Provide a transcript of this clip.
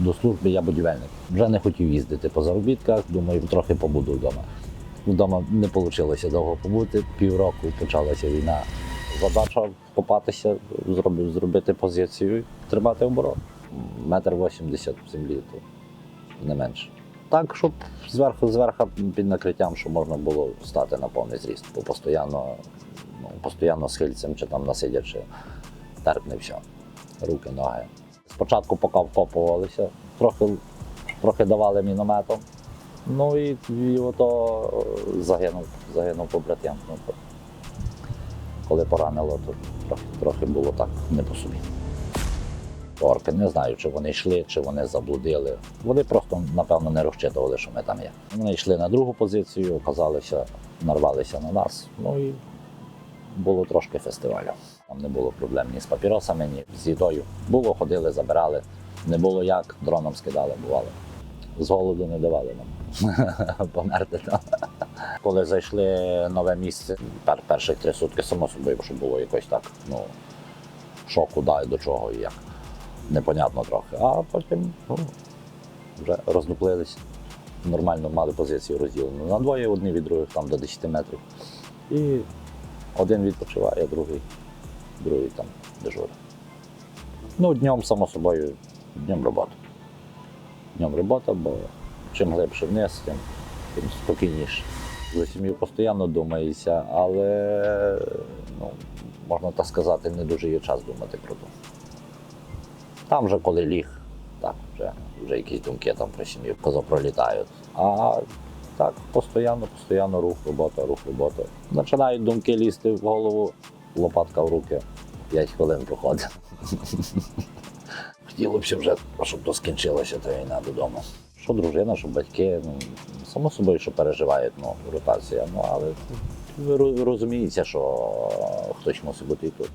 до служби я будівельник. Вже не хотів їздити по заробітках, думаю, трохи побуду вдома. Вдома не вийшло довго побути. Півроку почалася війна. Задача копатися, зробити, позицію тримати оборот. Метр вісімдесят землі, то не менше. Так, щоб зверху, зверху під накриттям, щоб можна було стати на повний зріст, бо постійно, ну, постійно схильцем чи там насидячи, терпне все. Руки, ноги. Спочатку поки вкопувалися, трохи, трохи давали мінометом. Ну і, і ото е, загинув, загинув побратим. Ну, коли поранило, то трохи, трохи було так не по собі. Орки не знаю, чи вони йшли, чи вони заблудили. Вони просто, напевно, не розчитували, що ми там є. Вони йшли на другу позицію, оказалися, нарвалися на нас. Ну і було трошки фестивалю. Там не було проблем ні з папіросами, ні з їдою. Було, ходили, забирали. Не було як, дроном скидали, бувало. З голоду не давали нам померти. там. Коли зайшли нове місце, пер- перших три сутки, само собою, що було якось так, ну, що, куди, до чого і як. Непонятно трохи. А потім ну, вже роздуплились. Нормально мали позицію розділену на двоє, одні від других там до 10 метрів. І один відпочиває, другий, другий там дежурить. Ну, днем, само собою, днем робота. Днем робота, бо чим глибше вниз, тим, тим спокійніше. За сім'ю постійно думається, але ну, можна так сказати, не дуже є час думати про то. Там вже коли ліг, так, вже, вже якісь думки там про сім'ю позапролітають. А так, постійно, постійно рух, робота, рух, робота. Починають думки лізти в голову, лопатка в руки, 5 хвилин проходить. Хотілося б вже, щоб то скінчилася та війна додому. Що дружина, що батьки, ну, само собою, що переживають, ну, ротація, ну, але ви роз- розумієте, що хтось мусить бути і тут.